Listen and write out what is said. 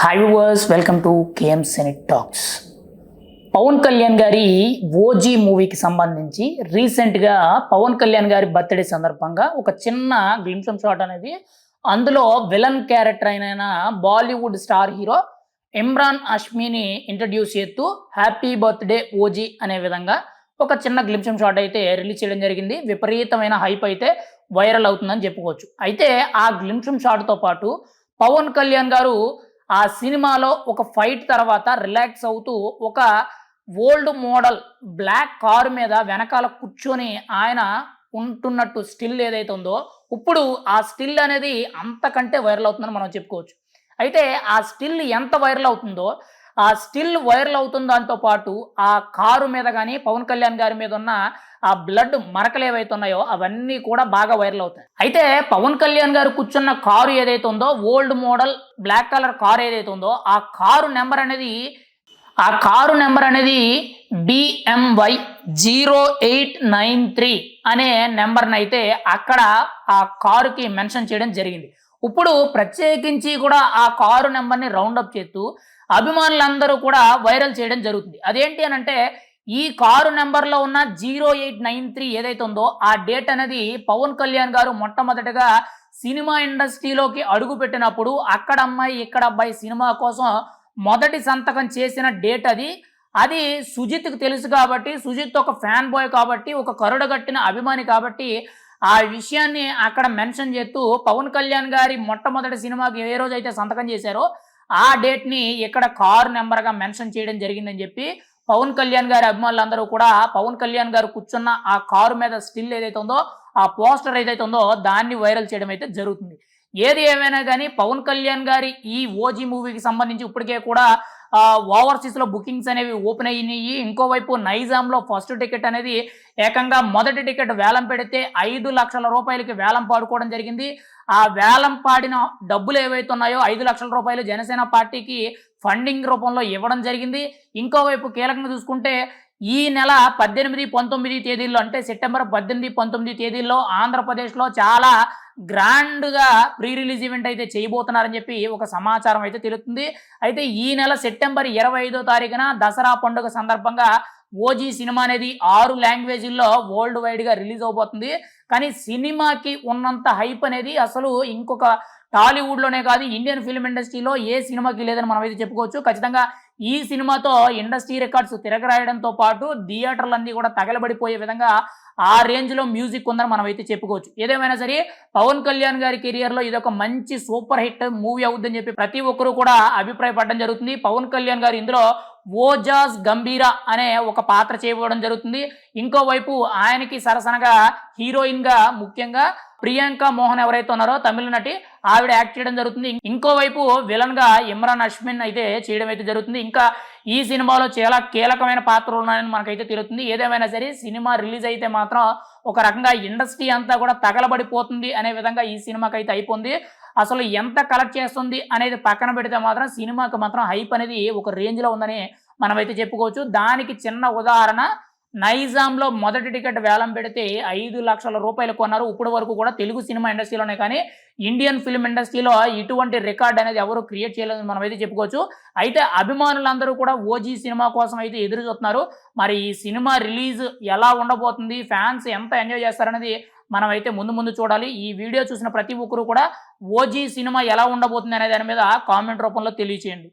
Hi viewers welcome to KM senate talks Pawan Kalyan గారి OG మూవీకి సంబంధించి రీసెంట్గా పవన్ కళ్యాణ్ గారి బర్త్డే సందర్భంగా ఒక చిన్న గ్లిమ్సమ్ షాట్ అనేది అందులో విలన్ క్యారెక్టర్ అయిన Bollywood star hero Imran Hashmi introduce చేస్తూ హ్యాపీ బర్త్డే ఓజీ అనే విధంగా ఒక చిన్న గ్లిమ్సమ్ షాట్ అయితే రిలీజ్ చేయడం జరిగింది. విపరీతమైన హైప్ అయితే వైరల్ అవుతుందని చెప్పుకోవచ్చు. అయితే ఆ గ్లిమ్సమ్ షాట్తో పాటు పవన్ కళ్యాణ్ గారు ఆ సినిమాలో ఒక ఫైట్ తర్వాత రిలాక్స్ అవుతూ ఒక ఓల్డ్ మోడల్ బ్లాక్ కారు మీద వెనకాల కూర్చొని ఆయన ఉంటున్నట్టు స్టిల్ ఏదైతే ఉందో ఇప్పుడు ఆ స్టిల్ అనేది అంతకంటే వైరల్ అవుతుందని మనం చెప్పుకోవచ్చు. అయితే ఆ స్టిల్ ఎంత వైరల్ అవుతుందో ఆ స్టిల్ వైరల్ అవుతుంది దాంతో పాటు ఆ కారు మీద కానీ పవన్ కళ్యాణ్ గారి మీద ఉన్న ఆ బ్లడ్ మరకలు ఏవైతే ఉన్నాయో అవన్నీ కూడా బాగా వైరల్ అవుతాయి. అయితే పవన్ కళ్యాణ్ గారు కూర్చున్న కారు ఏదైతే ఉందో old model black colour car ఏదైతే ఉందో ఆ కారు నెంబర్ అనేది ఆ కారు నెంబర్ అనేది B M Y zero eight nine three అనే నెంబర్ని అయితే అక్కడ ఆ కారుకి మెన్షన్ చేయడం జరిగింది. ఇప్పుడు ప్రత్యేకించి కూడా ఆ కారు నెంబర్ని రౌండప్ చేస్తూ అభిమానులందరూ కూడా వైరల్ చేయడం జరుగుతుంది. అదేంటి అని అంటే ఈ కారు నెంబర్లో ఉన్న జీరో ఎయిట్ నైన్ త్రీ ఏదైతే ఉందో ఆ డేట్ అనేది పవన్ కళ్యాణ్ గారు మొట్టమొదటిగా సినిమా ఇండస్ట్రీలోకి అడుగు పెట్టినప్పుడు అక్కడ అమ్మాయి ఇక్కడ అబ్బాయి సినిమా కోసం మొదటి సంతకం చేసిన డేట్ అది. అది సుజిత్కి తెలుసు కాబట్టి సుజిత్ ఒక ఫ్యాన్ బాయ్ కాబట్టి ఒక కరుడగట్టిన అభిమాని కాబట్టి ఆ విషయాన్ని అక్కడ మెన్షన్ చేస్తూ పవన్ కళ్యాణ్ గారి మొట్టమొదటి సినిమాకి ఏ రోజు అయితే సంతకం చేశారో ఆ డేట్ని ఇక్కడ కారు నెంబర్గా మెన్షన్ చేయడం జరిగిందని చెప్పి పవన్ కళ్యాణ్ గారి అభిమానులందరూ కూడా పవన్ కళ్యాణ్ గారు కూర్చున్న ఆ కారు మీద స్టిల్ ఏదైతే ఉందో ఆ పోస్టర్ ఏదైతే ఉందో దాన్ని వైరల్ చేయడం అయితే జరుగుతుంది. ఏది ఏమైనా కానీ పవన్ కళ్యాణ్ గారి ఈ ఓజీ మూవీకి సంబంధించి ఇప్పటికే కూడా ఓవర్సీస్లో బుకింగ్స్ అనేవి ఓపెన్ అయినాయి. ఇంకోవైపు నైజాంలో ఫస్ట్ టికెట్ అనేది ఏకంగా మొదటి టికెట్ వేలం పెడితే ఐదు లక్షల రూపాయలకి వేలం పాడుకోవడం జరిగింది. ఆ వేలం పాడిన డబ్బులు ఏవైతే ఉన్నాయో ఐదు లక్షల రూపాయలు జనసేన పార్టీకి ఫండింగ్ రూపంలో ఇవ్వడం జరిగింది. ఇంకోవైపు కీలకంగా చూసుకుంటే ఈ నెల పద్దెనిమిది పంతొమ్మిది తేదీల్లో అంటే సెప్టెంబర్ పద్దెనిమిది పంతొమ్మిది తేదీల్లో ఆంధ్రప్రదేశ్లో చాలా గ్రాండ్గా ప్రీ రిలీజ్ ఈవెంట్ అయితే చేయబోతున్నారని చెప్పి ఒక సమాచారం అయితే తెలుస్తుంది. అయితే ఈ నెల సెప్టెంబర్ ఇరవై ఐదో తారీఖున దసరా పండుగ సందర్భంగా ఓజీ సినిమా అనేది ఆరు లాంగ్వేజ్ల్లో వరల్డ్ వైడ్గా రిలీజ్ అవబోతుంది. కానీ సినిమాకి ఉన్నంత హైప్ అనేది అసలు ఇంకొక టాలీవుడ్లోనే కాదు ఇండియన్ ఫిల్మ్ ఇండస్ట్రీలో ఏ సినిమాకి లేదని మనం అయితే చెప్పుకోవచ్చు. ఖచ్చితంగా ఈ సినిమాతో ఇండస్ట్రీ రికార్డ్స్ తిరగరాయడంతో పాటు థియేటర్లన్నీ కూడా తగలబడిపోయే విధంగా ఆ రేంజ్లో మ్యూజిక్ ఉందని మనం అయితే చెప్పుకోవచ్చు. ఏదేమైనా సరే పవన్ కళ్యాణ్ గారి కెరియర్లో ఇది ఒక మంచి సూపర్ హిట్ మూవీ అవుద్దని చెప్పి ప్రతి ఒక్కరూ కూడా అభిప్రాయపడడం జరుగుతుంది. పవన్ కళ్యాణ్ గారు ఇందులో ఓజాజ్ గంభీరా అనే ఒక పాత్ర చేయబడడం జరుగుతుంది. ఇంకోవైపు ఆయనకి సరసనగా హీరోయిన్గా ముఖ్యంగా ప్రియాంక మోహన్ ఎవరైతే ఉన్నారో తమిళ నటి ఆవిడ యాక్ట్ చేయడం జరుగుతుంది. ఇంకోవైపు విలన్గా ఇమ్రాన్ అష్మిన్ అయితే చేయడం అయితే జరుగుతుంది. ఇంకా ఈ సినిమాలో చాలా కీలకమైన పాత్రలు ఉన్నాయని మనకైతే తెలుస్తుంది. ఏదేమైనా సరే సినిమా రిలీజ్ అయితే మాత్రం ఒక రకంగా ఇండస్ట్రీ అంతా కూడా తగలబడిపోతుంది అనే విధంగా ఈ సినిమాకి అయితే అయిపోయింది అసలు ఎంత కలెక్ట్ చేస్తుంది అనేది పక్కన పెడితే మాత్రం సినిమాకి మాత్రం హైప్ అనేది ఒక రేంజ్లో ఉందని మనమైతే చెప్పుకోవచ్చు. దానికి చిన్న ఉదాహరణ నైజాంలో మొదటి టికెట్ వేలం పెడితే ఐదు లక్షల రూపాయలు కొన్నారు. ఇప్పటి వరకు కూడా తెలుగు సినిమా ఇండస్ట్రీలోనే కానీ ఇండియన్ ఫిల్మ్ ఇండస్ట్రీలో ఇటువంటి రికార్డ్ అనేది ఎవరు క్రియేట్ చేయలేదని మనం అయితే చెప్పుకోవచ్చు. అయితే అభిమానులందరూ కూడా ఓజీ సినిమా కోసం అయితే ఎదురు చూస్తున్నారు. మరి ఈ సినిమా రిలీజ్ ఎలా ఉండబోతుంది? ఫ్యాన్స్ ఎంత ఎంజాయ్ చేస్తారనేది మనం అయితే ముందు ముందు చూడాలి. ఈ వీడియో చూసిన ప్రతి ఒక్కరు కూడా ఓజీ సినిమా ఎలా ఉండబోతుంది అనే దాని మీద కామెంట్ రూపంలో తెలియచేయండి.